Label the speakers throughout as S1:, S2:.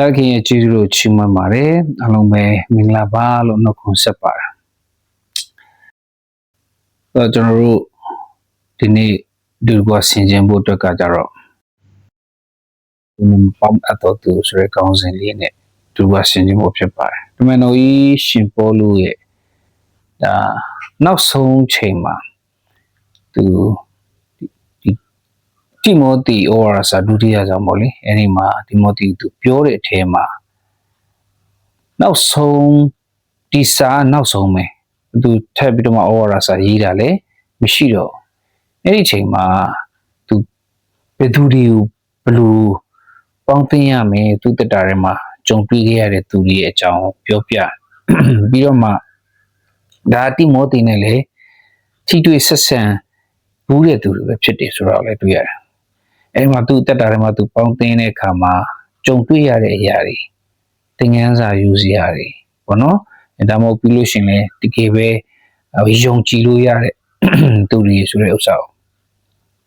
S1: ဖျားခင်ရဲ့ကျေးဇူးတော်ချီးမွမ်းပါတယ်အားလုံးပဲမင်္ဂလာပါလို့နှုတ်ခွန်းဆက်ပါတယ်ဆိုတော့ကျွန်တော်တို့ဒီနေ့ဒီကွာဆင်ခြင်ဖို့အတွက်ကကြတော့ဒီမှာပေါင်းအပ်တော်သူဆိုတဲ့ကောင်းစဉ်လေးနဲ့ဒီကွာဆင်ခြင်ဖို့ဖြစ်ပါတယ်ဒီမန်တော်ကြီးရှင်ပေါလုရဲ့ဒါနောက်ဆုံးချိန်မှာသူဒီ တိမောသီဩဝါဒစာဒုတိယဆောင်ပေါ့လေအဲဒီမှာတိမောသီသူပြောတဲ့အထဲမှာနောက်ဆုံးဒီစာနောက်ဆုံးပဲသူထပ်ပြီးတော့မှဩဝါဒစာရေးတာလည်းမရှိတော့အဲ့ဒီအချိန်မှာသူဘယ်သူတွေကိုဘယ်လိုပေါင်းသိရမယ်သူတက်တာထဲမှာကြုံတွေ့ခဲ့ရတဲ့သူတွေရဲ့အကြောင်းပြောပြပြီးတော့မှဒါတိမောသီနဲ့လည်းထိတွေ့ဆက်ဆံဘူးတဲ့သူတွေပဲဖြစ်တယ်ဆိုတော့လည်းတွေ့ရတယ်။ အဲဒီမှာသူတက်တာထဲမှာသူပေါင်းသိတဲ့အခါမှာကြုံတွေ့ရတဲ့အရာတွေသင်ခန်းစာယူစရာတွေပေါ့နော်။ဒါမှမဟုတ်ပြီးလို့ရှရင်လည်းတကယ်ပဲယုံကြည်လို့ရတဲ့သူတွေဆိုတဲ့ဥစ္စာ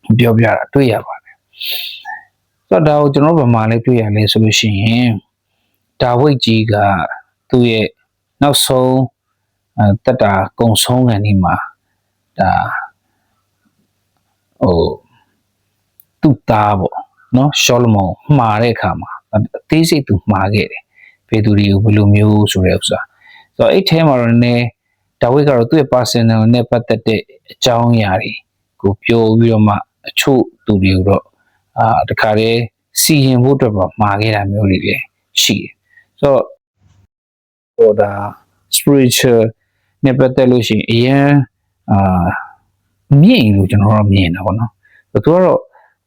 S1: ကိုပြောပြတာတွေ့ရပါတယ်။ဆိုတော့ဒါကိုကျွန်တော်ဗမာလည်းတွေ့ရလဲဆိုလို့ရှိရင်ဒါဝိတ်ကြီးကသူ့ရဲ့နောက်ဆုံးအဲတက်တာကုံဆုံးခံဒီမှာဒါဟို သူ့သားပေါ့နော်ရှောလမုန်မှားတဲ့အခါမှာအသေးစိတ်သူမှားခဲ့တယ်ဘယ်သူတွေကိုဘယ်လိုမျိုးဆိုတဲ့ဥစ္စာဆိုတော့အဲ့ထဲမှာတော့နည်းဒါဝိတ်ကတော့သူ့ရဲ့ personal နဲ့ပတ်သက်တဲ့အကြောင်းအရာတွေကိုပြောပြီးတော့မှအချို့သူတွေကိုတော့အာတခါတည်းစီရင်ဖို့အတွက်ပါမှာခဲ့တာမျိုးတွေလည်းရှိတယ်ဆိုတော့ဟိုဒါ spiritual နဲ့ပတ်သက်လို့ရှိရင်အရင်အာမြင့်လို့ကျွန်တော်တို့မြင်တာပေါ့နော်သူကတော့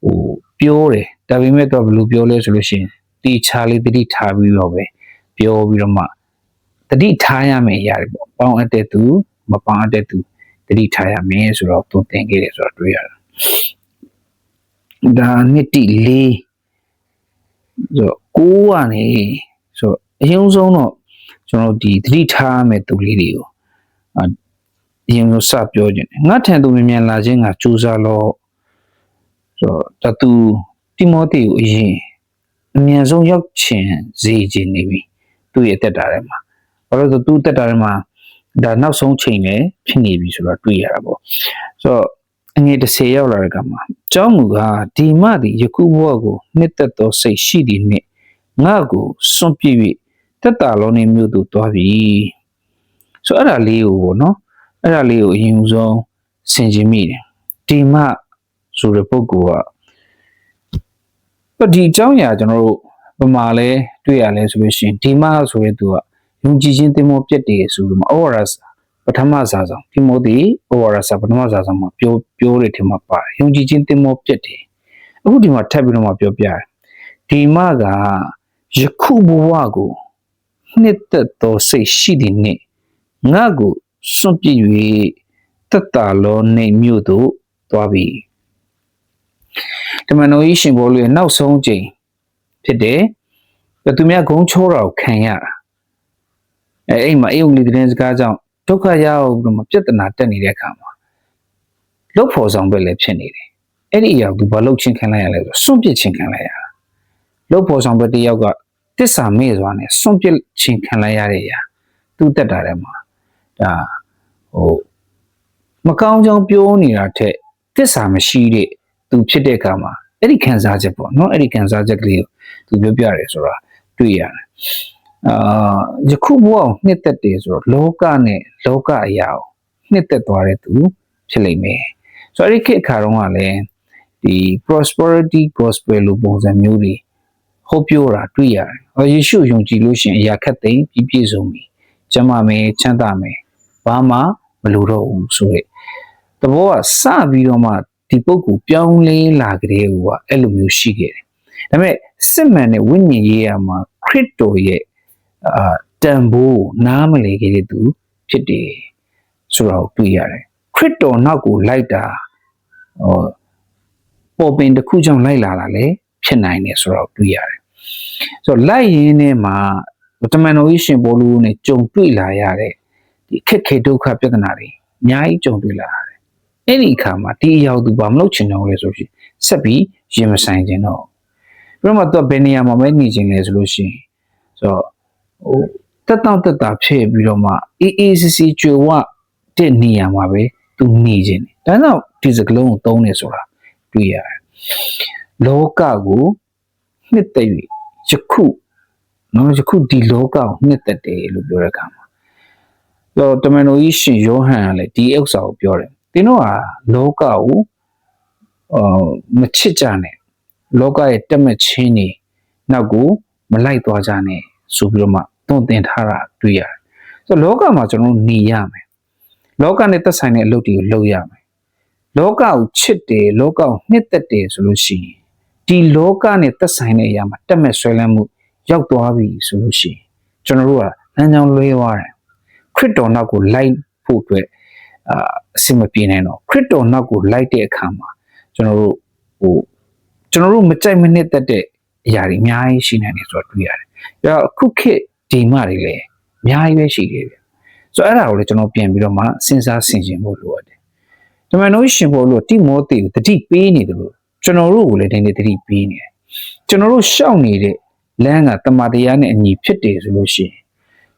S1: ဟိုပြောတယ်ဒါပေမဲ့တော့ဘယ်လိုပြောလဲဆိုလို့ရှိရင်တီချာလေးတတိထားပြီးတော့ပဲပြောပြီးတော့မှတတိထားရမယ်အရာတွေပေါ့ပေါင်းအပ်တဲ့သူမပေါင်းအပ်တဲ့သူတတိထားရမယ်ဆိုတော့သူသင်ခဲ့တယ်ဆိုတော့တွေ့ရတယ်ဒါနှစ်တိလေးဆိုကိုးကနေဆိုအရင်ဆုံးတော့ကျွန်တော်ဒီသတိထားရမယ်သူလေးတွေကိုအရင်ကစပြောခြင်းငါထံသူမြင်မြန်လာခြင်းကကြိုးစားလို့ ဆိုတော့တသူတိမောသေကိုအရင်အမြန်ဆုံးရောက်ချင်စေခြင်းနေပြီသူ့ရဲ့တက်တာထဲမှာဘာလို့လဲဆိုသူ့တက်တာထဲမှာဒါနောက်ဆုံးချိန်နဲ့ဖြစ်နေပြီဆိုတော့တွေ့ရတာပေါ့ဆိုတော့အငယ်30ရောက်လာတဲ့ကမှာကျောင်းမူကဒီမသည်ယခုဘဝကိုနှစ်သက်သောစိတ်ရှိသည်နှင့်ငါ့ကိုစွန့်ပြစ်၍တက်တာလုံးနေမြို့သို့သွားပြီဆိုတော့အဲ့ဒါလေးကိုပေါ့နော်အဲ့ဒါလေးကိုအရင်ဆုံးဆင်ခြင်မိတယ်ဒီမ ဆိုတဲ့ပုဂ္ဂိုလ်ကဒီအကြောင်းအရာကျွန်တော်တို့ပမာလဲတွေ့ရလဲဆိုလို့ရှိရင်ဒီမဆိုတဲ့သူကယုံကြည်ခြင်းသင်္ဘောပြက်တယ်ဆိုလို့မဩဝါဒပထမစာဆောင်ဒီမို့ဒီဩဝါဒစာပထမစာဆောင်မှာပြောပြောတဲ့ထင်မှာပါတယ်ယုံကြည်ခြင်းသင်္ဘောပြက်တယ်အခုဒီမှာထပ်ပြီးတော့မှပြောပြတယ်ဒီမကယခုဘဝကိုနှစ်သက်သောစိတ်ရှိသည်နှင့်ငါ့ကိုစွန့်ပစ်၍တက်တာလောနေမြို့သို့သွားပြီ တမန်တော်ကြီးရှင်ဘောလူရဲ့နောက်ဆုံးချိန်ဖြစ်တယ်ဘသူများဂုံချိုးတာကိုခံရတာအဲအဲ့မှာအေယုံလီသတင်းစကားကြောင့်ဒုက္ခရောက်ပြီးမှပြဿနာတက်နေတဲ့အခါမှာလုတ်ဖို့ဆောင်ပဲလည်းဖြစ်နေတယ်အဲ့ဒီအရာကိုဘာလုတ်ချင်းခံလိုက်ရလဲဆိုစွန့်ပစ်ချင်းခံလိုက်ရတာလုတ်ဖို့ဆောင်ပဲတယောက်ကတစ္ဆာမေ့စွာနဲ့စွန့်ပစ်ချင်းခံလိုက်ရတဲ့အရာသူ့တက်တာထဲမှာဒါဟိုမကောင်းကြောင်ပြောနေတာထက်တစ္ဆာမရှိတဲ့ သူဖြစ်တဲ့အခါမှာအဲ့ဒီခံစားချက်ပေါ့နော်အဲ့ဒီခံစားချက်ကလေးကိုသူပြောပြတယ်ဆိုတာတွေ့ရတယ်အာယခုဘဝကိုနှစ်သက်တယ်ဆိုတော့လောကနဲ့လောကအရာကိုနှစ်သက်သွားတဲ့သူဖြစ်လိမ့်မယ်ဆိုတော့အဲ့ဒီခေတ်အခါတုန်းကလည်းဒီ prosperity gospel လို့ပုံစံမျိုးတွေဟောပြောတာတွေ့ရတယ်။အော်ယေရှုယုံကြည်လို့ရှိရင်အရာခက်သိမ်းပြီးပြည့်စုံပြီ။ကျမ်းမာမယ်ချမ်းသာမယ်ဘာမှမလိုတော့ဘူးဆိုရက်တဘောကစပြီးတော့မှ ဒီပုဂ္ဂိုလ်ပြောင်းလဲလာကြတဲ့ဟိုကအဲ့လိုမျိုးရှိခဲ့တယ်။ဒါပေမဲ့စစ်မှန်တဲ့ဝိညာဉ်ရေးရမှာခရစ်တော်ရဲ့အာတန်ဖိုးနားမလည်ခဲ့တဲ့သူဖြစ်တယ်ဆိုတော့တွေ့ရတယ်ခရစ်တော်နောက်ကိုလိုက်တာဟောပေါ်ပင်တစ်ခုကြောင့်လိုက်လာတာလည်းဖြစ်နိုင်တယ်ဆိုတော့တွေ့ရတယ်ဆိုတော့လိုက်ရင်းနဲ့မှာတမန်တော်ကြီးရှင်ဘောလူနဲ့ကြုံတွေ့လာရတဲ့ဒီခက်ခဲဒုက္ခပြဿနာတွေအများကြီးကြုံတွေ့လာရတယ် အဲ့ဒီအခါမှာဒီအရာသူဘာမလုပ်ချင်တော့လဲဆိုရှင်ဆက်ပြီးရင်မဆိုင်ခြင်းတော့ပြီးတော့မှသူကဘယ်နေရာမှာပဲနေခြင်းလဲဆိုလို့ရှိရင်ဆိုတော့ဟိုတက်တောင့်တက်တာဖြစ်ပြီးတော့မှအေးအေးစစ်စစ်ကြွယ်ဝတဲ့နေရာမှာပဲသူနေခြင်းတယ်ဒါကြောင့်ဒီစကလုံးကိုသုံးနေဆိုတာတွေ့ရတယ်လောကကိုနှစ်သိမ့်၍ယခုနော်ယခုဒီလောကကိုနှစ်သက်တယ်လို့ပြောတဲ့အခါမှာတော့တမန်တော်ကြီးရှင်ယောဟန်ကလည်းဒီဥစ္စာကိုပြောတယ် တင်းတို့ဟာလောကကိုအာမချစ်ကြနဲ့လောကရဲ့တက်မဲ့ချင်းနေနောက်ကိုမလိုက်သွားကြနဲ့ဆိုပြီးတော့မှသွန်သင်ထားတာတွေ့ရတယ်ဆိုတော့လောကမှာကျွန်တော်တို့နေရမယ်လောကနဲ့သက်ဆိုင်တဲ့အလုပ်တွေကိုလုပ်ရမယ်လောကကိုချစ်တယ်လောကကိုနှစ်သက်တယ်ဆိုလို့ရှိရင်ဒီလောကနဲ့သက်ဆိုင်တဲ့အရာမှာတက်မဲ့ဆွဲလန်းမှုရောက်သွားပြီဆိုလို့ရှိရင်ကျွန်တော်တို့ကလမ်းကြောင်းလွဲသွားတယ်ခရစ်တော်နောက်ကိုလိုက်ဖို့အတွက် အာအစင်မပြေနိုင်တော့ခရစ်တော်နောက်ကိုလိုက်တဲ့အခါမှာကျွန်တော်တို့ဟိုကျွန်တော်တို့မကြိုက်မနစ်သက်တဲ့အရာတွေအများကြီးရှိနိုင်တယ်ဆိုတော့တွေ့ရတယ်။အဲတော့အခုခေတ်ဒီမတွေလည်းအများကြီးပဲရှိတယ်ဗျ။ဆိုတော့အဲ့ဒါကိုလည်းကျွန်တော်ပြန်ပြီးတော့မှစဉ်းစားဆင်ခြင်ဖို့လိုအပ်တယ်။တမန်တော်ရှင်ဘောလို့တိမောသေကိုတတိပေးနေတယ်လို့ကျွန်တော်တို့ကိုလည်းဒီနေ့တတိပေးနေတယ်။ကျွန်တော်တို့ရှောက်နေတဲ့လမ်းကတမန်တရားနဲ့အညီဖြစ်တယ်ဆိုလို့ရှိရင်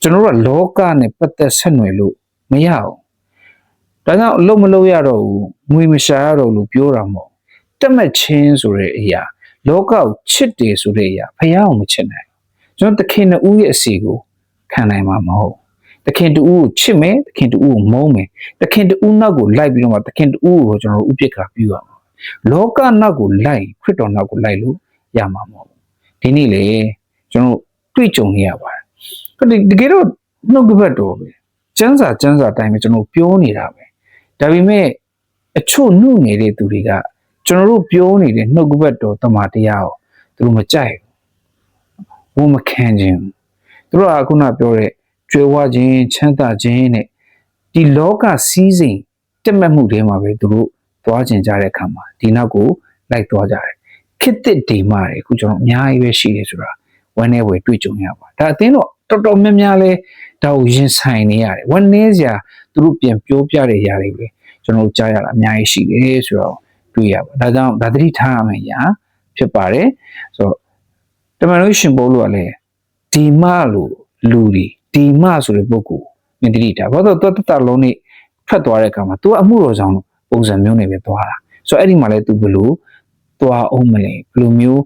S1: ကျွန်တော်တို့ကလောကနဲ့ပတ်သက်ဆက်နွယ်လို့မရအောင် ဒါကြောင့်အလုံးမလုံးရတော့ဘူးငွေမရှာရတော့လို့ပြောတာမဟုတ်တက်မဲ့ချင်းဆိုတဲ့အရာလောကကိုချစ်တယ်ဆိုတဲ့အရာဖះအောင်မချစ်နိုင်ဘူးကျွန်တော်တခင်တူရဲ့အစီကိုခံနိုင်မှာမဟုတ်တခင်တူကိုချစ်မယ်တခင်တူကိုမုန်းမယ်တခင်တူနောက်ကိုလိုက်ပြီးတော့မှတခင်တူကိုကျွန်တော်တို့ဥပိ္ပခါပြုရမှာလောကနောက်ကိုလိုက်ခရစ်တော်နောက်ကိုလိုက်လို့ရမှာမဟုတ်ဒီနေ့လေကျွန်တော်တွေ့ကြုံနေရပါတယ်တကယ်တော့နှုတ်ကပတ်တော်ပဲစံစာစံစာတိုင်းပဲကျွန်တော်ပြောနေတာပဲ ဒါပေမဲ့အချို့နှုတ်နေတဲ့သူတွေကကျွန်တော်တို့ပြောနေတဲ့နှုတ်ကပတ်တော်တမန်တရားကိုသူတို့မကြိုက်ဘူးဝမခံခြင်းသူတို့ကခုနပြောတဲ့ကြွယ်ဝခြင်းချမ်းသာခြင်းနဲ့ဒီလောကစည်းစိမ်တက်မှတ်မှုတွေမှာပဲသူတို့သွားကျင်ကြတဲ့အခါမှာဒီနောက်ကိုလိုက်သွားကြတယ်ခစ်တစ်ဒီမာတွေအခုကျွန်တော်အများကြီးပဲရှိတယ်ဆိုတာဝမ်းနေဝယ်တွေ့ကြုံရပါဒါအသင်းတော့တော်တော်များများလဲ ဒါကိုရင်ဆိုင်နေရတယ်ဝမ်းနေစရာသူတို့ပြန်ပြောပြတဲ့ຢာတွေပဲကျွန်တော်ကြားရတာအများကြီးရှိတယ်ဆိုတော့တွေ့ရပါဒါကြောင့်ဒါသတိထားရမယ့်ညာဖြစ်ပါတယ်ဆိုတော့တမန်တော်ရှင်ပိုးလို့ကလည်းဒီမလို့လူတွေဒီမဆိုတဲ့ပုဂ္ဂိုလ်မြင်သတိထားဘာလို့တော့တတလုံးနေဖတ်သွားတဲ့အခါမှာ तू အမှုတော်ဆောင်ပုံစံမျိုးနဲ့ပဲသွားတာဆိုတော့အဲ့ဒီမှာလဲ तू ဘလို့သွားအောင်မလဲဘယ်လိုမျိုး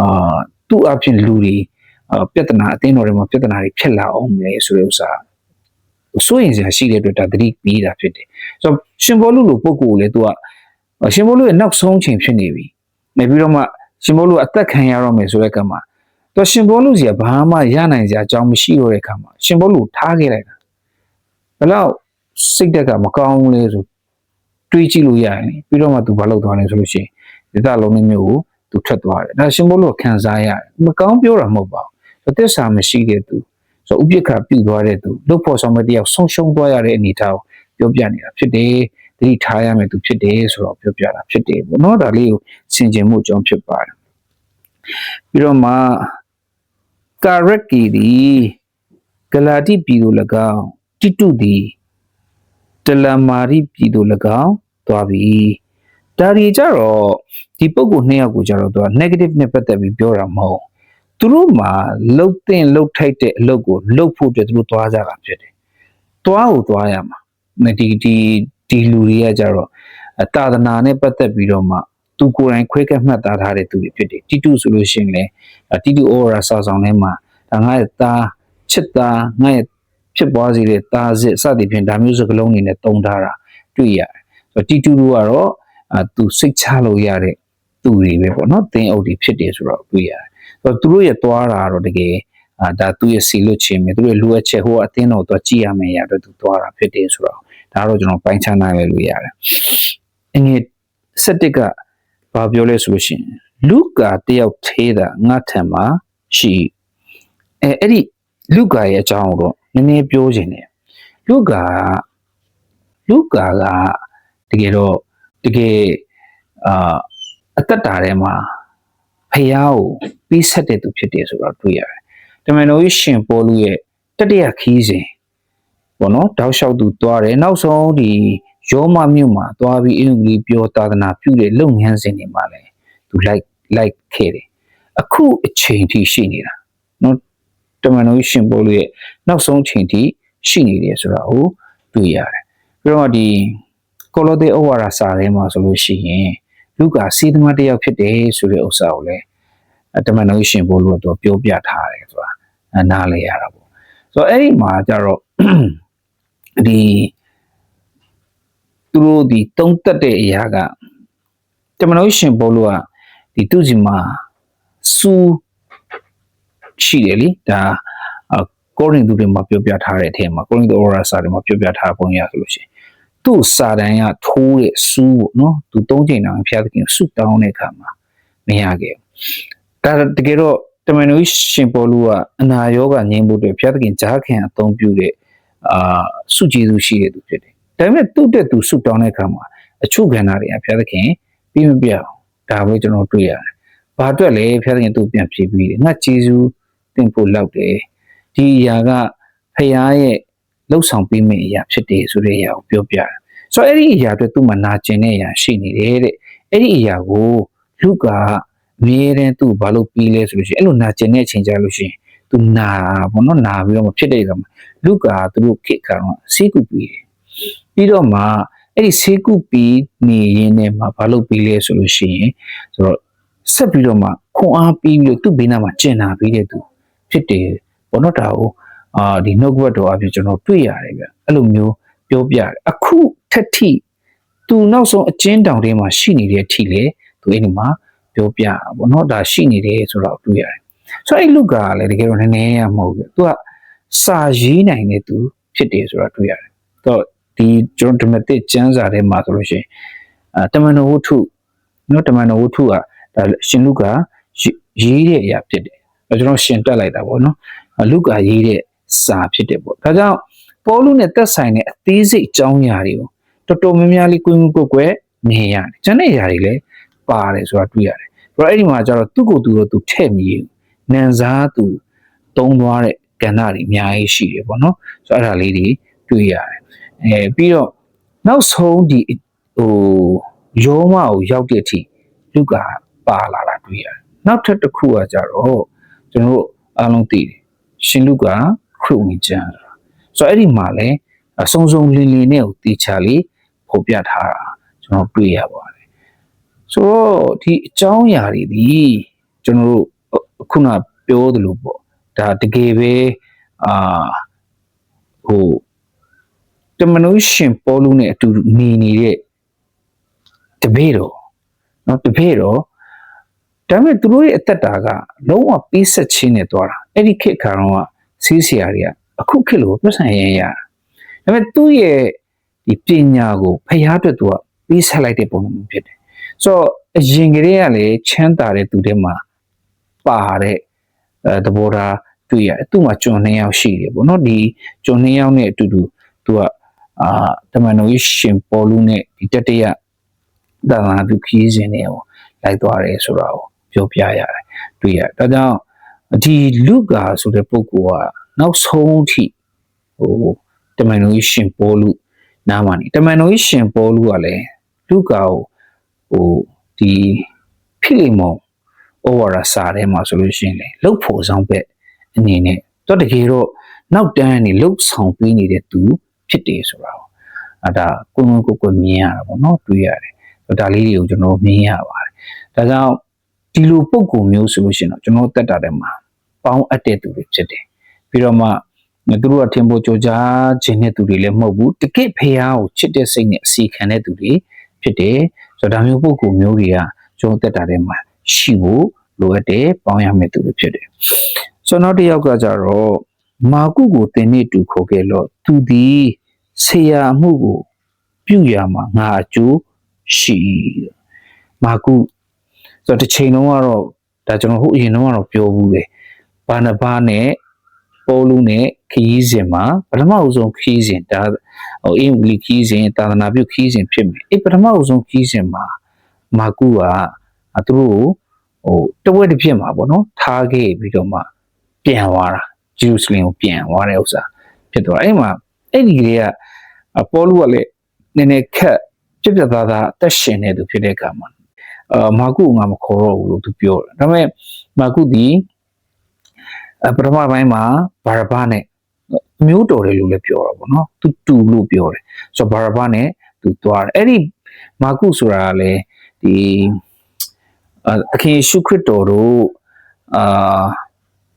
S1: အာသူ့အဖြစ်လူတွေအာ ပြဿနာအတင်းတော်တွေမှာပြဿနာတွေဖြစ်လာအောင်မလဲဆိုတဲ့ဥစ္စာစိုးရင်စရာရှိတဲ့အတွက်ဒါသတိပေးတာဖြစ်တယ်ဆိုတော့ရှင်ဘောလူလိုပုဂ္ဂိုလ်လေသူကရှင်ဘောလူရဲ့နောက်ဆုံးချိန်ဖြစ်နေပြီနေပြီးတော့မှရှင်ဘောလူအသက်ခံရတော့မယ်ဆိုတဲ့ကံမှာသူရှင်ဘောလူစီကဘာမှရနိုင်စရာအကြောင်းမရှိတော့တဲ့ခါမှာရှင်ဘောလူထားခဲ့လိုက်တာဘလောက်စိတ်တက်ကမကောင်းလဲဆိုတွေးကြည့်လို့ရတယ်ပြီးတော့မှသူဘာလုပ်သွားလဲဆိုလို့ရှိရင်ဒေသလုံးမျိုးကိုသူထွက်သွားတယ်ဒါရှင်ဘောလူခံစားရတယ်မကောင်းပြောတာမဟုတ်ပါဘူး သစ္စာမရှိတဲ့ तू ဆိုဥပိ္ပခပြုသွားတဲ့ तू လုတ်ဖို့ဆောင်မဲ့တယောက်ဆုံးရှုံးသွားရတဲ့အနေအထားကိုပြောပြနေတာဖြစ်တယ်သတိထားရမယ်သူဖြစ်တယ်ဆိုတော့ပြောပြတာဖြစ်တယ်ပေါ့နော်ဒါလေးကိုဆင်ခြင်မှုအကြောင်းဖြစ်ပါတယ်ပြီးတော့မှကာရက်ကီဒီဂလာတိပြည်သို့၎င်းတိတုသည်တလမာရီပြည်သို့၎င်းသွားပြီဒါဒီကြတော့ဒီပုံကိုနှစ်ယောက်ကိုကြတော့သူက negative နဲ့ပတ်သက်ပြီးပြောတာမဟုတ် သူတို့မှာလှုပ်တဲ့လှုပ်ထိုက်တဲ့အလုပ်ကိုလှုပ်ဖို့အတွက်သူတို့သွားကြတာဖြစ်တယ်။သွားကိုသွားရမှာ။ဒီဒီဒီလူတွေကကြတော့တာသနာနဲ့ပတ်သက်ပြီးတော့မှသူကိုယ်တိုင်ခွဲကက်မှတ်သားထားတဲ့သူတွေဖြစ်တယ်တီတုဆိုလို့ရှိရင်လေတီတုဩရာစာဆောင်ထဲမှာဒါငါရဲ့သားချစ်သားငါရဲ့ဖြစ်ပွားစေတဲ့သားစစ်စသည်ဖြင့်ဒါမျိုးစကလုံးတွေနဲ့တုံထားတာတွေ့ရတယ်ဆိုတော့တီတုတို့ကတော့အဲသူစိတ်ချလို့ရတဲ့သူတွေပဲပေါ့နော်သင်အုပ်တွေဖြစ်တယ်ဆိုတော့တွေ့ရတယ်ဆို တော့သူတို့ရဲ့သွားတာတော့တကယ်အာဒါသူရဲ့စီလွတ်ခြင်းပဲသူရဲ့လိုအပ်ချက်ဟိုအသင်းတော်တော့ကြည်ရမယ်ရတော့သူသွားတာဖြစ်တယ်ဆိုတော့ဒါတော့ကျွန်တော်ပိုင်းခြားနိုင်လဲလို့ရတယ်အငယ်စက်တစ်ကဘာပြောလဲဆိုလို့ရှိရင်လူကာတယောက်သေးတာငါထံမှာရှိအဲအဲ့ဒီလူကာရဲ့အကြောင်းကိုတော့နည်းနည်းပြောခြင်းတယ်လူကာလူကာကတကယ်တော့တကယ်အာအသက်တာထဲမှာ ဖះကိုပြီးဆက်တဲ့သူဖြစ်တယ်ဆိုတော့တွေ့ရတယ်တမန်တော်ကြီးရှင်ပေါ်လူရဲ့တတိယခီးစဉ်ပေါ့နော်တောက်လျှောက်သူသွားတယ်နောက်ဆုံးဒီရောမမြို့မှာသွားပြီးအင်္ဂလိပ်ပြောသာသနာပြုတဲ့လုပ်ငန်းစဉ်တွေမှာလည်းသူလိုက်လိုက်ခဲ့တယ်အခုအချိန်ထိရှိနေတာနော်တတမန်တော်ကြီးရှင်ပေါလုရဲ့နောက်ဆုံးအချိန်ထိရှိနေတယ်ဆိုတာကိုတွေ့ရတယ်ပြီးတော့ဒီကိုလိုသဲဩဝါဒစာထဲမှာဆိုလို့ရှိရင် လူကာစီသမားတစ်ယောက်ဖြစ်တယ်ဆိုတဲ့ဥစ္စာကိုလည်းတမန်တော်ကြီးရှင်ပေါလုကတော့ပြောပြထားတယ်ဆိုတာနားလေရတာပေါ့ဆိုတော့အဲ့ဒီမှာကျတော့ဒီသူတို့ဒီတုံးတက်တဲ့အရာကတမန်တော်ရှင်ဘောလို့ကဒီသူစီမှာစူးရှိတယ်လीဒါကောရင်သူတွေမှာပြောပြထားတဲ့အထက်မှာကောရင်သူအော်ရာစာတွေမှာပြောပြထားပုံရဆိုလို့ရှိရင် သူ့စာတန်ကထိုးတဲ့စူးပေါ့နော်သူသုံးချိန်တောင်ဖျားသခင်ဆုတောင်းတဲ့အခါမှာမရခဲ့ဘူးဒါတကယ်တော့တမန်တော်ရှင်ဘောလို့ကအနာရောဂါငြိမ်းဖို့အတွက်ဖျားသခင်ဂျားခင်အသုံးပြုတဲ့အာစုကျေးဇူးရှိတဲ့သူဖြစ်တယ်ဒါပေမဲ့သူ့တက်သူဆုတောင်းတဲ့အခါမှာအချုပ်ခန္ဓာတွေကဘုရားသခင်ပြီးမပြအောင်ဒါပဲကျွန်တော်တွေ့ရတယ်။ဘာအတွက်လဲဘုရားသခင်သူ့ပြန်ဖြေပြီးတယ်။ငါကျေးဇူးတင်ဖို့လောက်တယ်။ဒီအရာကဖခင်ရဲ့ လှုပ်ဆောင်ပေးမယ့်အရာဖြစ်တယ်ဆိုတဲ့အရာကိုပြောပြတယ်။ဆိုတော့အဲ့ဒီအရာအတွက်သူ့မှာနာကျင်တဲ့အရာရှိနေတယ်တဲ့။အဲ့ဒီအရာကိုလူကအမြဲတမ်းသူ့ဘာလို့ပြီးလဲဆိုလို့ရှိရင်အဲ့လိုနာကျင်တဲ့အချိန်ကြလို့ရှိရင်သူနာဘောနော်နာပြီးတော့မဖြစ်တဲ့အခါမှာလူကသူတို့ခေတ်ကတော့စီးကူပြီးတယ်ပြီးတော့မှအဲ့ဒီဆေးကုပြီးနေရင်းနဲ့မှဘာလုပ်ပြီးလဲဆိုလို့ရှိရင်ဆိုတော့ဆက်ပြီးတော့မှခွန်အားပြီးပြီးတော့သူ့ဘေးနားမှာကျင်နာပြီးတဲ့သူဖြစ်တယ်ဘောနော်ဒါကို အာဒီနှုတ်ကပတ်တော်အပြင်ကျွန်တော်တွေ့ရတယ်ဗျအဲ့လိုမျိုးပြောပြတယ်အခုထက်ထိသူနောက်ဆုံးအကျဉ်းတောင်ထဲမှာရှိနေတဲ့အထိလေသူအဲ့ဒီမှာပြောပြတာဘောနော်ဒါရှိနေတယ်ဆိုတော့တွေ့ရတယ်ဆိုတော့အဲ့လူကလည်းတကယ်တော့နည်းနည်းရမဟုတ်ဘူးသူကစာရေးနိုင်တဲ့သူဖြစ်တယ်ဆိုတာတွေ့ရတယ်တော့ဒီကျွန်တော်ဓမ္မတိကျမ်းစာထဲမှာဆိုလို့ရှိရင်အာတမန်တော်ဝတ္ထုနော်တမန်တော်ဝတ္ထုကဒါရှင်လုကာရေးတဲ့အရာဖြစ်တယ်အဲကျွန်တော်ရှင်တက်လိုက်တာပေါ့နော်လုကာရေးတဲ့ စာဖြစ်တယ်ပေါ့ဒါကြောင့်ပေါလုနဲ့သက်ဆိုင်တဲ့အသေးစိတ်အကြောင်းအရာတွေကိုတော်တော်များများလေးကိုယ်ကိုယ်ကွယ်နေရတယ်ကျန်တဲ့အရာတွေလည်းပါတယ်ဆိုတာတွေ့ရတယ်ပြီးတော့အဲ့ဒီမှာကျတော့သူ့ကိုယ်သူတော့သူထည့်မြည်နန်စားသူတုံးသွားတဲ့ကဏ္ဍတွေအများကြီးရှိတယ်ပေါ့နော်ဆိုတော့အဲ့ဒါလေးတွေတွေ့ရတယ်အဲပြီးတော့နောက်ဆုံးဒီဟိုယောမကိုရောက်တဲ့အထိလူကပါလာတာတွေ့ရတယ်နောက်ထပ်တစ်ခုကကြတော့ကျွန်တော်တို့အားလုံးသိတယ်ရှင်လူက ခရုဝင်ကျမ်းဆိုတော့အဲ့ဒီမှာလဲအစုံစုံလင်းလင်းနဲ့ကိုတေချာလေးဖော်ပြထားတာကျွန်တော်တွေ့ရပါတယ်ဆိုတော့ဒီအကြောင်းအရာတွေဒီကျွန်တော်တို့ခုနပြောသလိုပေါ့ဒါတကယ်ပဲအာဟိုတမနုရှင်ပေါ်လူနဲ့အတူနေနေတဲ့တပည့်တော်နော်တပည့်တော်ဒါပေမဲ့သူတို့ရဲ့အသက်တာကလုံးဝပေးဆက်ချင်းနဲ့သွားတာအဲ့ဒီခေတ်ခါတော့ စီးစရာတွေကအခုခေတ်လိုပြဿနာရင်ရဒါပေမဲ့သူ့ရဲ့ဒီပညာကိုဖျားအတွက်သူကပေးဆက်လိုက်တဲ့ပုံစံမျိုးဖြစ်တယ်ဆိုတော့အရင်ကတည်းကလည်းချမ်းသာတဲ့သူတွေမှာပါတဲ့အဲသဘောထားတွေ့ရတယ်သူ့မှာကျွန်နှစ်ယောက်ရှိတယ်ပေါ့နော်ဒီကျွန်နှစ်ယောက်နဲ့အတူတူသူကအာတမန်တော်ကြီးရှင်ပေါ်လူနဲ့ဒီတတိယသာသနာပြုခီးစဉ်တွေကိုလိုက်သွားတယ်ဆိုတာကိုပြောပြရတယ်တွေ့ရတယ်ဒါကြောင့် ဒီလူကာဆိုတဲ့ပုဂ္ဂိုလ်ကနောက်ဆုံးထိဟိုတမန်တော်ကြီးရှင်ပေါ်လူနားမှာနေတမန်တော်ကြီးရှင်ပေါ်လူကလည်းလူကာကိုဟိုဒီဖိလိမုန်ဩဝါဒစာထဲမှာဆိုလို့ရှိရင်လေလှုပ်ဖို့ဆောင်ပဲအနေနဲ့တော့တကယ်တော့နောက်တန်းနေလှုပ်ဆောင်ပေးနေတဲ့သူဖြစ်တယ်ဆိုတာပေါ့အဲဒါကိုယ်ကိုယ်ကိုယ်မြင်ရတာပေါ့နော်တွေးရတယ်ဒါလေးတွေကိုကျွန်တော်မြင်ရပါတယ်ဒါကြောင့် ဒီလိုပုံကုမျိုးဆိုလို့ရှိရင်တော့ကျွန်တော်တက်တာတဲ့မှာပေါင်းအပ်တဲ့သူတွေဖြစ်တယ်ပြီးတော့မှသူတို့ကထင်ဖို့ကြိုးစားခြင်းတဲ့သူတွေလည်းမဟုတ်ဘူးတကယ့်ဖះကိုချစ်တဲ့စိတ်နဲ့အစီခံတဲ့သူတွေဖြစ်တယ်ဆိုတော့ဒါမျိုးပုံကုမျိုးတွေကကျွန်တော်တက်တာတဲ့မှာရှိဖို့လိုအပ်တယ်ပေါင်းရမယ့်သူတွေဖြစ်တယ်ဆိုတော့နောက်တစ်ယောက်ကကြတော့မာကုကိုတင်နေတူခေါ်ခဲ့လို့သူသည်ဆေးရမှုကို ပြုရမှာငါအကျိုးရှိမာကု ဆိုတော့တစ်ချိန်လုံးကတော့ဒါကျွန်တော်ဟိုအရင်တော့ကတော့ပြောဘူးလေဘာနဘာနဲ့ပိုးလူနဲ့ခီးစဉ်မှာပထမအဆုံးခီးစဉ်ဒါဟိုအင်္ဂလိပ်ခီးစဉ်တာသနာပြုခီးစဉ်ဖြစ်မယ်အဲ့ပထမအဆုံးခီးစဉ်မှာမာကုကသူတို့ဟိုတဝက်တစ်ဖြစ်မှာပေါ့နော်ထားခဲ့ပြီးတော့မှပြန်သွားတာဂျေရုဆလင်ကိုပြန်သွားတဲ့ဥစ္စာဖြစ်သွားအဲ့မှာအဲ့ဒီကလေးကပေါ်လူကလည်းနည်းနည်းခက်ပြပြသားသားအသက်ရှင်နေသူဖြစ်တဲ့အခါမှာ အာမာကုငါမခေါ်တော့ဘူးလို့သူပြောတယ်ဒါပေမဲ့မာကုဒီအပထမပိုင်းမှာဘာရဘနဲ့မျိုးတော်တယ်လို့လည်းပြောတာပေါ့နော်သူတူလို့ပြောတယ်ဆိုတော့ဘာရဘနဲ့သူသွားတယ်အဲ့ဒီမာကုဆိုတာကလည်းဒီအာသခင်ယေရှုခရစ်တော်တို့အာ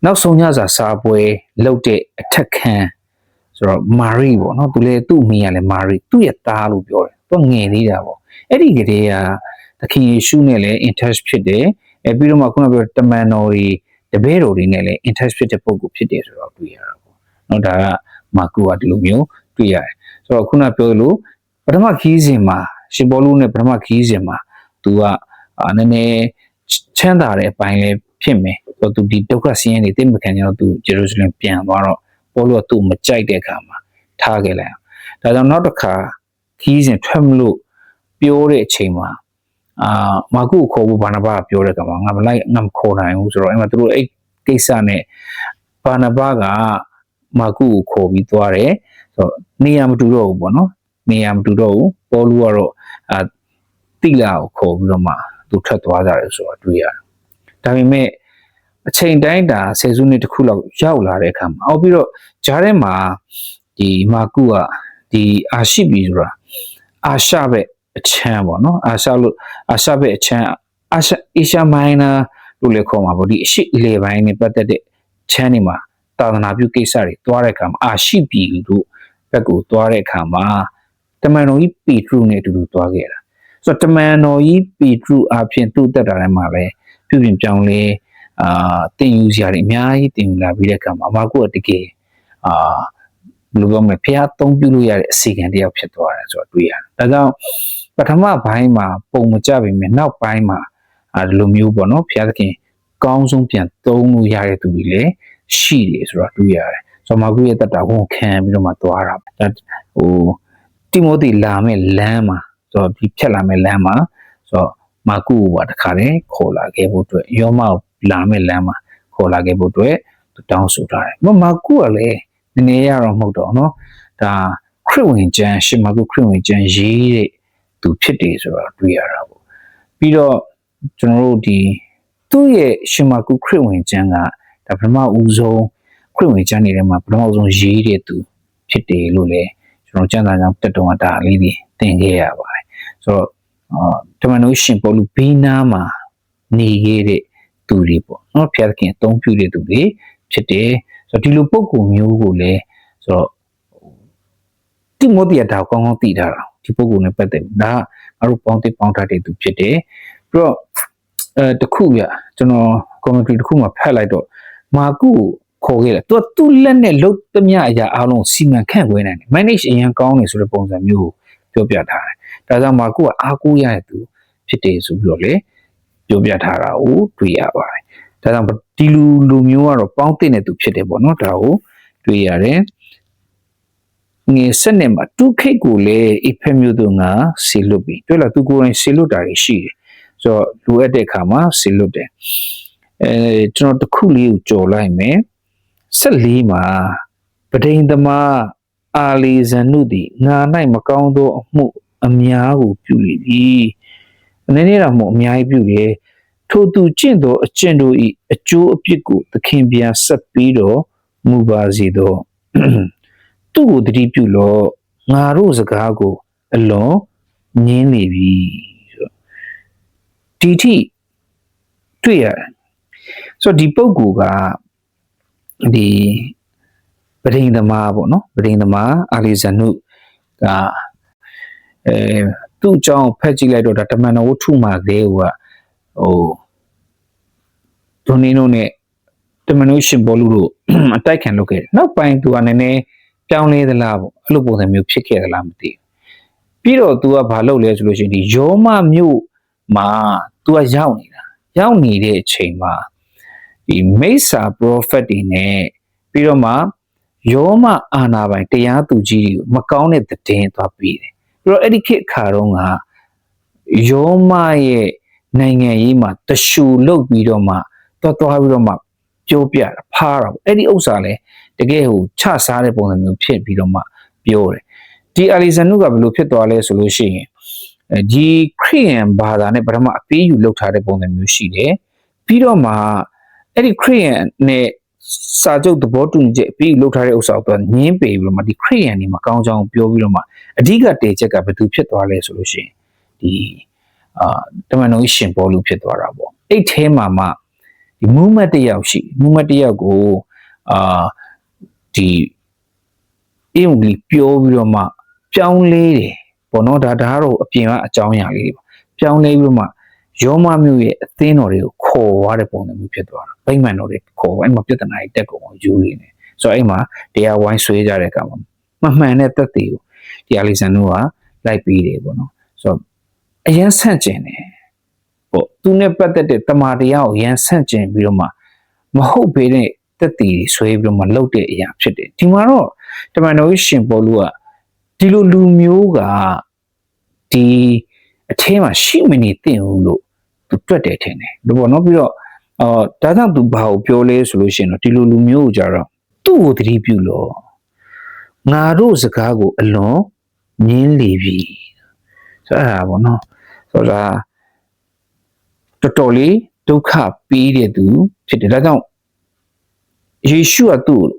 S1: နောက်ဆုံးညစာစားပွဲလုပ်တဲ့အထက်ခံဆိုတော့မာရီပေါ့နော်သူလည်းသူ့အမိကလည်းမာရီသူ့ရဲ့သားလို့ပြောတယ်သူကငယ်သေးတာပေါ့အဲ့ဒီကလေးက သခင်ယေရှုနဲ့လည်း interest ဖြစ်တယ်အဲပြီးတော့မှခုနကပြောတမန်တော်တွေတပည့်တော်တွေနဲ့လည်း interest ဖြစ်တဲ့ပုံကိုဖြစ်တယ်ဆိုတော့တွေ့ရတာပေါ့နော်ဒါကမာကုကဒီလိုမျိုးတွေ့ရတယ်ဆိုတော့ခုနပြောလို့ပထမခီးစဉ်မှာရှင်ဘောလူနဲ့ပထမခီးစဉ်မှာသူကအာနည်းနည်းချမ်းသာတဲ့အပိုင်းလေးဖြစ်မယ်ဆိုတော့သူဒီဒုက္ခဆင်းရဲတွေတိတ်မခံကြတော့သူဂျေရုဆလင်ပြန်သွားတော့ဘောလူကသူ့မကြိုက်တဲ့အခါမှာထားခဲ့လိုက်အောင်ဒါကြောင့်နောက်တစ်ခါခီးစဉ်ထွက်မလို့ပြောတဲ့အချိန်မှာ အာမာကုကိုခေါ်ဖို့ဘာနာဘာကပြောတဲ့ကမှာငါမလိုက်ငါမခေါ်နိုင်ဘူးဆိုတော့အဲ့မှာသူတို့အဲ့ကိစ္စနဲ့ဘာနာဘာကမာကုကိုခေါ်ပြီးသွားတယ်ဆိုတော့နေရာမတူတော့ဘူးပေါ့နော်နေရာမတူတော့ဘူးပေါ်လူကတော့အာတိလာကိုခေါ်ပြီးတော့မှသူထွက်သွားကြတယ်ဆိုတော့တွေ့ရတယ်ဒါပေမဲ့အချိန်တိုင်းတာဆယ်စုနှစ်တစ်ခုလောက်ရောက်လာတဲ့အခါမှာအောက်ပြီးတော့ဂျားထဲမှာဒီမာကုကဒီအာရှိပြီဆိုတာအာရှဘက် အချမ်းပေါ့နော်အာရှလို့အာရှဘက်အချမ်းအာရှအေရှာမိုင်းနာလို့လည်းခေါ်မှာပေါ့ဒီအရှိလေပိုင်းနဲ့ပတ်သက်တဲ့ချမ်းတွေမှာသာသနာပြုကိစ္စတွေတွားတဲ့အခါမှာအာရှိပြီလို့ဘက်ကိုတွားတဲ့အခါမှာတမန်တော်ကြီးပီထရုနဲ့အတူတူတွားခဲ့တာဆိုတော့တမန်တော်ကြီးပီထရုအဖြစ်သူ့တက်တာထဲမှာလည်းပြုပြင်ပြောင်းလဲအာတင်ယူစရာတွေအများကြီးတင်ယူလာပြီးတဲ့အခါမှာအမကုကတကယ်အာဘယ်လိုပြောမလဲဖះသုံးပြုလို့ရတဲ့အစီအကံတစ်ယောက်ဖြစ်သွားတယ်ဆိုတော့တွေ့ရတယ်။ဒါကြောင့် ပထမပိုင်းမှာပုံမကြပေမဲ့နောက်ပိုင်းမှာအဲဒီလိုမျိုးပေါ့နော်ဖះသခင်ကောင်းဆုံးပြန်သုံးလို့ရတဲ့သူတွေလည်းရှိတယ်ဆိုတော့တွေ့ရတယ်။ဆိုတော့မာကုရဲ့တက်တာဝန်ခံပြီးတော့မှသွားတာ။ဒါဟိုတိမိုသေလာမဲ့လမ်းမှာဆိုတော့ဒီဖြတ်လာမဲ့လမ်းမှာဆိုတော့မာကုကတခါတည်းခေါ်လာခဲ့ဖို့အတွက်ယောမကိုလာမဲ့လမ်းမှာခေါ်လာခဲ့ဖို့အတွက်သူတောင်းဆိုထားတယ်။မာကုကလည်းနည်းနည်းရတော့မဟုတ်တော့နော်ဒါခရစ်ဝင်ကျမ်းရှင်မာကုခရစ်ဝင်ကျမ်းရေးတဲ့ သူဖြစ်တယ်ဆိုတော့တွေ့ရတာပေါ့ပြီးတော့ကျွန်တော်တို့ဒီသူ့ရဲ့ရှင်မာကုခရစ်ဝင်ကျမ်းကဒါပထမဦးဆုံးခရစ်ဝင်ကျမ်းတွေထဲမှာပထမဦးဆုံးရေးတဲ့သူဖြစ်တယ်လို့လည်းကျွန်တော်ကျမ်းစာကြောင့်တက်တော်တာလေးတွေသင်ခဲ့ရပါတယ်ဆိုတော့အာတမန်တော်ရှင်ပေါလုဘီနာမှာနေခဲ့တဲ့သူတွေပေါ့နော်ဖျားသခင်အသုံးပြုတဲ့သူတွေဖြစ်တယ်ဆိုတော့ဒီလိုပုံကူမျိုးကိုလည်းဆိုတော့တိမောသေတာကောင်းကောင်းသိထားတာ ဒီပုံကူနဲ့ပတ်သက်ဒါကငါတို့ပေါင်းသိပေါင်းထားတဲ့သူဖြစ်တယ်ပြီးတော့အဲတခုရကျွန်တော် commentary တခုမှဖတ်လိုက်တော့မာကုကိုခေါ်ခဲ့တယ်သူကသူ့လက်နဲ့လုတ်သမျှအရာအားလုံးစီမံခန့်ခွဲနိုင်တယ် manage အရင်ကောင်းတယ်ဆိုတဲ့ပုံစံမျိုးကိုပြောပြထားတယ်ဒါကြောင့်မာကုကအားကိုးရတဲ့သူဖြစ်တယ်ဆိုပြီးတော့လေပြောပြထားတာကိုတွေ့ရပါတယ်ဒါကြောင့်ဒီလူလူမျိုးကတော့ပေါင်းတင်တဲ့သူဖြစ်တယ်ပေါ့နော်ဒါကိုတွေ့ရတယ် ငယ်ဆက်နေမှာတူခိတ်ကိုလည်းအဖက်မျိုးသူငါဆီလွတ်ပြီတွေ့လားသူကိုယ်တိုင်ဆီလွတ်တာရှိတယ်ဆိုတော့လူအပ်တဲ့အခါမှာဆီလွတ်တယ်အဲကျွန်တော်တစ်ခုလေးကိုကြော်လိုက်မယ်14မှာပဒိန်သမားအာလီဇန်နုသည်ငါ၌မကောင်းသောအမှုအများကိုပြုလိပြီအနေနဲ့တော့မဟုတ်အများကြီးပြုတယ်ထိုသူကျင့်သောအကျင့်တို့၏အကျိုးအပြစ်ကိုသခင်ပြန်ဆက်ပြီးတော့မူပါစေသော သူ့ကိုတတိပြုလို့ငါတို့စကားကို အလွန်ငင်းနေပြီဆိုတော့ဒီထိတွေ့ရတယ်ဆိုတော့ဒီပုံကူကဒီပရိန်သမားပေါ့နော်ပရိန်သမားအာလီဇန်နုကအဲသူ့အကြောင်းဖက်ကြည့်လိုက်တော့ဒါတမန်တော်ဝတ္ထုမှာကလေးကဟိုဒိုနီနိုနဲ့တမန်တော်ရှင်ဘောလူတို့အတိုက်ခံလုပ်ခဲ့တယ်နောက်ပိုင်းသူကနည်းနည်း ပြောင်းလဲသလားပေါ့အဲ့လိုပုံစံမျိုးဖြစ်ခဲ့သလားမသိဘူးပြီးတော့ तू ကဘာလုပ်လဲဆိုလို့ရှိရင်ဒီယောမမြို့မှာ तू ကရောက်နေတာရောက်နေတဲ့အချိန်မှာဒီမိစ္ဆာ prophet တွေနဲ့ပြီးတော့မှယောမအာနာပိုင်တရားသူကြီးတွေကိုမကောင်းတဲ့သတင်းသွားပြီးတယ်ပြီးတော့အဲ့ဒီခေတ်ခါတုန်းကယောမရဲ့နိုင်ငံရေးမှာတရှူလုတ်ပြီးတော့မှသွားသွားပြီးတော့မှပြောပြတာဖားတာပေါ့အဲ့ဒီဥစ္စာလဲ တကယ်ဟိုချစားတဲ့ပုံစံမျိုးဖြစ်ပြီးတော့မှပြောတယ်ဒီအလီဇန်နုကဘယ်လိုဖြစ်သွားလဲဆိုလို့ရှိရင်အဲဒီခရီးယန်ဘာသာနဲ့ပထမအပေးယူလုပ်ထားတဲ့ပုံစံမျိုးရှိတယ်ပြီးတော့မှအဲ့ဒီခရီးယန်နဲ့စာချုပ်သဘောတူညီချက်အပြီးလုပ်ထားတဲ့ဥစ္စာကိုသူကညင်းပေပြီးတော့မှဒီခရိယန်တွေမှာကောင်းကြောင်းပြောပြီးတော့မှအဓိကတေချက်ကဘယ်သူဖြစ်သွားလဲဆိုလို့ရှိရင်ဒီအာတမန်တော်ကြီးရှင်ဘောလူဖြစ်သွားတာပေါ့အဲ့ထဲမှာမှဒီ movement တစ်ယောက်ရှိ movement တစ်ယောက်ကိုအာ ဒီအင်္ဂလိပ်ပြောပြီးတော့မှပြောင်းလဲတယ်ပေါ့နော်ဒါဒါကတော့အပြင်ကအကြောင်းအရာလေးတွေပါပြောင်းလဲပြီးတော့မှယောမမျိုးရဲ့အသင်းတော်တွေကိုခေါ်သွားတဲ့ပုံစံမျိုးဖြစ်သွားတာဗိမာန်တော်တွေခေါ်သွားအဲ့မှာပြဿနာတွေတက်ကုန်အောင်ယူနေတယ်ဆိုတော့အဲ့မှာတရားဝိုင်းဆွေးကြတဲ့အခါမှာမမှန်တဲ့သက်သေကိုဒီအလီဆန်တို့ကလိုက်ပြီးတယ်ပေါ့နော်ဆိုတော့အရန်ဆန့်ကျင်တယ်ပေါ့သူနဲ့ပတ်သက်တဲ့တမာတရားကိုရန်ဆန့်ကျင်ပြီးတော့မှမဟုတ်ပေတဲ့ သက်သေတွေဆွဲပြီးတော့မှလှုပ်တဲ့အရာဖြစ်တယ်ဒီမှာတော့တမန်တော်ကြီးရှင်ပေါ်လူကဒီလိုလူမျိုးကဒီအထဲမှာရှိမနေသင့်ဘူးလို့သူတွက်တယ်ထင်တယ်ဒါပေါ့နော်ပြီးတော့အော်ဒါကြောင့်သူဘာကိုပြောလဲဆိုလို့ရှိရင်တော့ဒီလိုလူမျိုးကိုကြတော့သူ့ကိုသတိပြုလို့ငါတို့စကားကိုအလွန်ညင်းလေပြီဆိုတော့အဲ့ဒါပေါ့နော်ဆိုတော့တော်တော်လေးဒုက္ခပေးတဲ့သူဖြစ်တယ်ဒါကြောင့် ယေရှုကသူ့ကို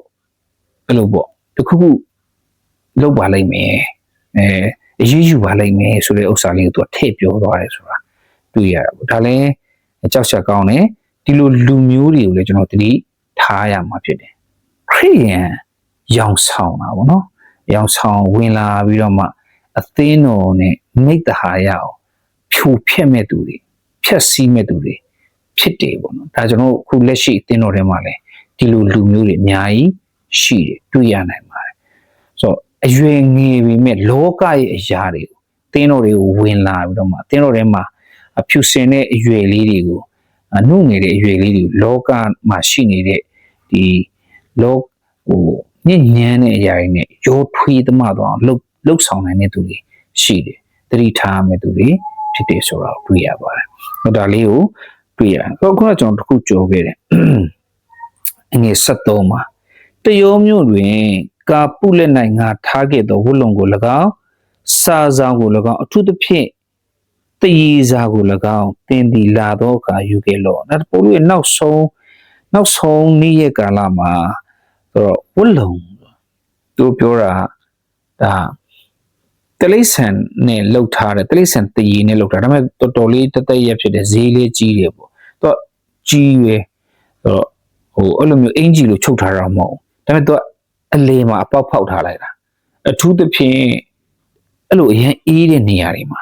S1: အဲ့လိုပေါ့တခုခုလုပ်ပါလိမ့်မယ်အဲအရေးယူပါလိမ့်မယ်ဆိုတဲ့ဥစ္စာလေးကိုသူကထည့်ပြောသွားတယ်ဆိုတာတွေ့ရတာပေါ့ဒါလည်းကြောက်ချက်ကောင်းတယ်ဒီလိုလူမျိုးတွေကိုလည်းကျွန်တော်သတိထားရမှာဖြစ်တယ်ခရိယန်ရောင်ဆောင်တာပေါ့နော်ရောင်ဆောင်ဝင်လာပြီးတော့မှအသင်းတော်နဲ့မိတ္တဟာရအောင်ဖြူဖြက်မဲ့သူတွေဖြက်စီးမဲ့သူတွေဖြစ်တယ်ပေါ့နော်ဒါကျွန်တော်အခုလက်ရှိအသင်းတော်ထဲမှာလည်း ဒီလိုလူမျိုးတွေအများကြီးရှိတယ်တွေ့ရနိုင်ပါတယ်ဆိုတော့အရွယ်ငယ်ပြီမဲ့လောကရဲ့အရာတွေကိုသင်းတော်တွေကိုဝင်လာပြီးတော့မှသင်းတော်ထဲမှာအဖြူစင်တဲ့အရွယ်လေးတွေကိုအနှုတ်ငယ်တဲ့အရွယ်လေးတွေကိုလောကမှာရှိနေတဲ့ဒီလောဟိုညဉ့်ညမ်းတဲ့အရာတွေနဲ့ရောထွေးသမားတော့လှုပ်လှုပ်ဆောင်နိုင်တဲ့သူတွေရှိတယ်တတိထားမဲ့သူတွေဖြစ်တယ်ဆိုတော့တွေ့ရပါတယ်ဟိုဒါလေးကိုတွေ့ရတယ်ခုကကျွန်တော်တခုကြော်ခဲ့တယ် အငယ်73မှာတယောမျိုးတွင်ကာပုလက်၌ငါထားခဲ့သောဝတ်လုံကို၎င်းစာဆောင်ကို၎င်းအထူးသဖြင့်တည်ရစာကို၎င်းတင်ဒီလာသောအခါယူခဲ့လောနောက်ပို့လို့နောက်ဆုံးနောက်ဆုံးနေ့ရက်ကာလမှာဆိုတော့ဝတ်လုံသူပြောတာဒါတလိษံနဲ့လှုပ်ထားတယ်တလိษံတည်ရနဲ့လှုပ်ထားဒါပေမဲ့တော်တော်လေးတသက်ရက်ဖြစ်တယ်ဈေးလေးကြီးတယ်ပေါ့သူကကြီးပဲဆိုတော့ ဟိုအဲ့လိုမျိုးအင်ဂျီလိုချုပ်ထားတာမဟုတ်ဘူးဒါပေမဲ့သူကအလေမှာအပေါက်ဖောက်ထားလိုက်တာအထူးသဖြင့်အဲ့လိုအရင်အေးတဲ့နေရာတွေမှာ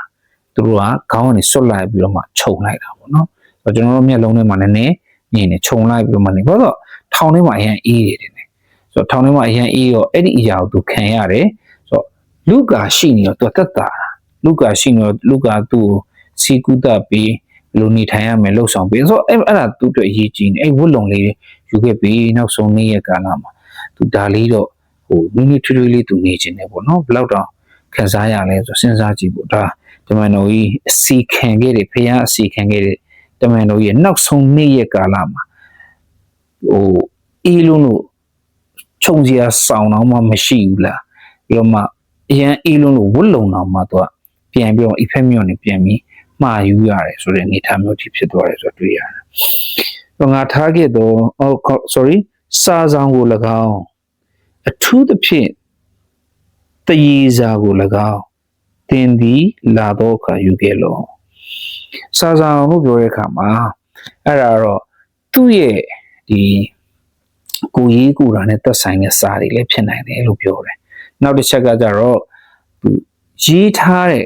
S1: သူတို့ကခေါင်းကနေဆွတ်လိုက်ပြီးတော့မှခြုံလိုက်တာပေါ့နော်ဆိုတော့ကျွန်တော်တို့မျက်လုံးထဲမှာနည်းနည်းမြင်နေခြုံလိုက်ပြီးတော့မှနေဘာလို့ထောင်ထဲမှာအရင်အေးတယ်တယ်ဆိုတော့ထောင်ထဲမှာအရင်အေးရောအဲ့ဒီအရာကိုသူခံရတယ်ဆိုတော့လူကာရှိနေတော့သူတက်တာလူကာရှိနေတော့လူကာသူ့ကိုစီကုသပြီးဘယ် လိုနေထိုင်ရမယ်လှုပ်ဆောင်ပြီးဆိုတော့အဲ့အဲ့ဒါသူ့အတွက်အရေးကြီးနေအဲ့ဝတ်လုံလေးယူခဲ့ပြီးနောက်ဆုံးနေ့ရက်ကာလမှာသူဒါလေးတော့ဟိုနည်းနည်းထွေးထွေးလေးသူနေခြင်းနဲ့ပေါ့နော်ဘယ်လောက်တောင်ခံစားရလဲဆိုစဉ်းစားကြည့်ဖို့ဒါတမန်တော်ကြီးအစီခံခဲ့တယ်ဖခင်အစီခံခဲ့တယ်တမန်တော်ကြီးနောက်ဆုံးနေ့ရက်ကာလမှာဟိုအီလုံးလို့ခြုံစရာဆောင်တော့မှမရှိဘူးလားပြီးတော့မှအရန်အီလုံးလို့ဝတ်လုံတော့မှသူကပြန်ပြီးတော့အီဖက်မြော့နေပြန်ပြီး မှားယူရတယ်ဆိုတဲ့အနေအထားမျိုးที่ဖြစ်သွားတယ်ဆိုတော့တွေ့ရတယ်။တော့ငါထားခဲ့တော့ oh sorry စာဆောင်ကို၎င်းအထူးသဖြင့်တရေစာကို၎င်းတင်သည်လာတော့အခါယူခဲ့လို့စာဆောင်လို့ပြောတဲ့အခါမှာအဲ့ဒါတော့သူ့ရဲ့ဒီကိုရေးကိုတာနဲ့သက်ဆိုင်တဲ့စာတွေလည်းဖြစ်နိုင်တယ်လို့ပြောတယ်နောက်တစ်ချက်ကကြတော့သူရေးထားတဲ့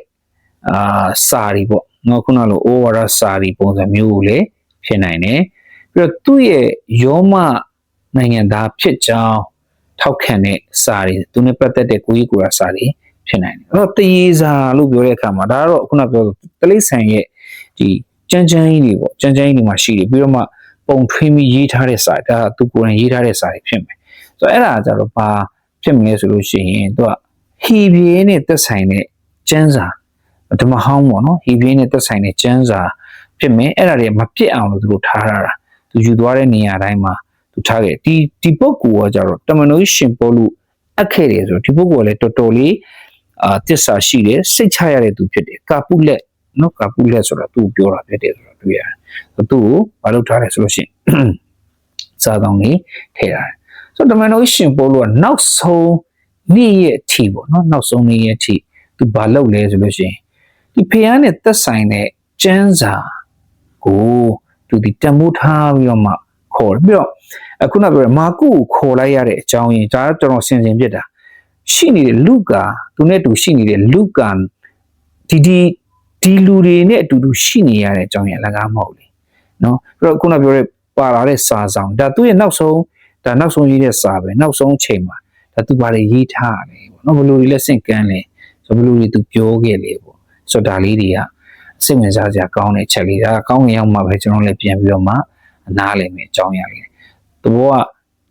S1: အာစာတွေပေါ့ ငါခုနလို over စာတွေပုံစံမျိုးကိုလည်းဖြစ်နိုင်တယ်ပြီးတော့သူ့ရဲ့ယောမနိုင်ငံသားဖြစ်ကြောင်းထောက်ခံတဲ့စာတွေသူနဲ့ပတ်သက်တဲ့ကိုကြီးကိုရာစာတွေဖြစ်နိုင်တယ်အဲ့တော့တရေစာလို့ပြောတဲ့အခါမှာဒါကတော့ခုနပြောတလိษံရဲ့ဒီကြမ်းကြမ်းကြီးတွေပေါ့ကြမ်းကြမ်းကြီးတွေမှာရှိတယ်ပြီးတော့မှပုံထွေးပြီးရေးထားတဲ့စာဒါသူကိုယ်တိုင်ရေးထားတဲ့စာတွေဖြစ်မယ်ဆိုတော့အဲ့ဒါကြတော့ဘာဖြစ်မလဲဆိုလို့ရှိရင်သူကဟီဘီယေနဲ့သက်ဆိုင်တဲ့ကျမ်းစာ ဓမ္မဟောင်းပေါ့နော်ဟီဘီယေနဲ့သက်ဆိုင်တဲ့ကျမ်းစာဖြစ်မယ်အဲ့ဒါတွေမပြစ်အောင်လို့သူတို့ထားထားတာသူယူသွားတဲ့နေရာတိုင်းမှာသူထားခဲ့ဒီဒီပုဂ္ဂိုလ်ကကြတော့တမန်တော်ရှင်ပေါ်လို့အပ်ခဲ့တယ်ဆိုတော့ဒီပုဂ္ဂိုလ်ကလည်းတော်တော်လေးအာတစ္ဆာရှိတယ်စိတ်ချရတဲ့သူဖြစ်တယ်ကာပုလက်နော်ကာပုလက်ဆိုတာသူ့ပြောတာဖြစ်တယ်ဆိုတော့တွေ့ရတယ်သူ့ကိုမလုပ်ထားတယ်ဆိုလို့ရှိရင်စာတောင်းနေထည့်ထားတယ်ဆိုတော့တမန်တော်ကြီးရှင်ပေါလုကနောက်ဆုံးနေ့ရဲ့အထိပေါ့နော်နောက်ဆုံးနေ့ရဲ့အထိသူဘာလုပ်လဲဆိုလို့ရှိရင် ဒီဖျားနဲ့သက်ဆိုင်တဲ့ကျမ်းစာကိုသူဒီတမိုးထားပြီးတော့မှခေါ်တယ်ပြီးတော့အခုနကပြောတဲ့မာကုကိုခေါ်လိုက်ရတဲ့အကြောင်းရင်းဒါကကျွန်တော်ဆင်ခြင်ပြစ်တာရှိနေတဲ့လူကာသူနဲ့တူရှိနေတဲ့လူကာဒီဒီဒီလူတွေနဲ့အတူတူရှိနေရတဲ့အကြောင်းရင်းအလကားမဟုတ်လေနော်ပြီးတော့ခုနပြောတဲ့ပါလာတဲ့စာဆောင်ဒါသူ့ရဲ့နောက်ဆုံးဒါနောက်ဆုံးရေးတဲ့စာပဲနောက်ဆုံးအချိန်မှာဒါသူဘာတွေရေးထားရတယ်ပေါ့နော်ဘယ်လိုတွေလဲစင့်ကမ်းလဲဆိုဘယ်လိုတွေသူပြောခဲ့လေပေါ့ ဆိုတော့ဒါလေးတွေကစိတ်ဝင်စားစရာကောင်းတဲ့ချက်လေးဒါကောင်းငင်ရောက်မှပဲကျွန်တော်လည်းပြန်ပြီးတော့မှနားလည်မယ်အကြောင်းအရာလေးသူက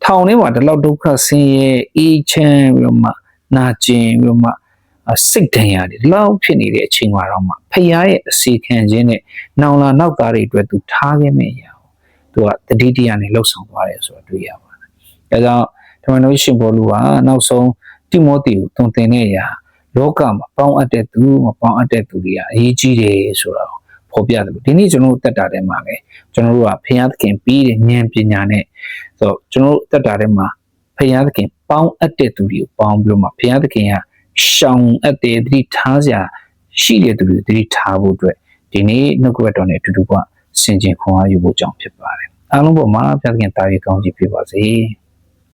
S1: ထောင်ထဲမှာဒီလောက်ဒုက္ခဆင်းရဲအေးချမ်းပြီးတော့မှနာကျင်ပြီးတော့မှစိတ်ဒဏ်ရာတွေဒီလောက်ဖြစ်နေတဲ့အချိန်မှာတော့မှဖခင်ရဲ့အစီခံခြင်းနဲ့နောင်လာနောက်သားတွေအတွက်သူထားခဲ့မယ့်အရာကိုသူကတတိတရားနဲ့လှုပ်ဆောင်သွားတယ်ဆိုတော့တွေ့ရပါတယ်။အဲကြောင့်ဓမ္မတော်ရှင်ဘောလူကနောက်ဆုံးတိမောသေကိုတုံသင်တဲ့အရာ လောကမှာပေါင်းအပ်တဲ့သူမပေါင်းအပ်တဲ့သူတွေကအရေးကြီးတယ်ဆိုတော့ဖော်ပြတယ်လို့ဒီနေ့ကျွန်တော်တို့တက်တာထဲမှာလည်းကျွန်တော်တို့ကဖခင်သခင်ပြီးတဲ့ဉာဏ်ပညာနဲ့ဆိုတော့ကျွန်တော်တို့တက်တာထဲမှာဖခင်သခင်ပေါင်းအပ်တဲ့သူတွေကိုပေါင်းပြီးတော့မှဖခင်သခင်ကရှောင်အပ်တဲ့သတိထားစရာရှိတဲ့သူတွေသတိထားဖို့အတွက်ဒီနေ့နှုတ်ကပတ်တော်နဲ့အတူတူကဆင်ခြင်ခွန်အားယူဖို့ကြောင့်ဖြစ်ပါတယ်အားလုံးပေါ်မှာဖခင်တာရီကောင်းကြီးဖြစ်ပါစေ။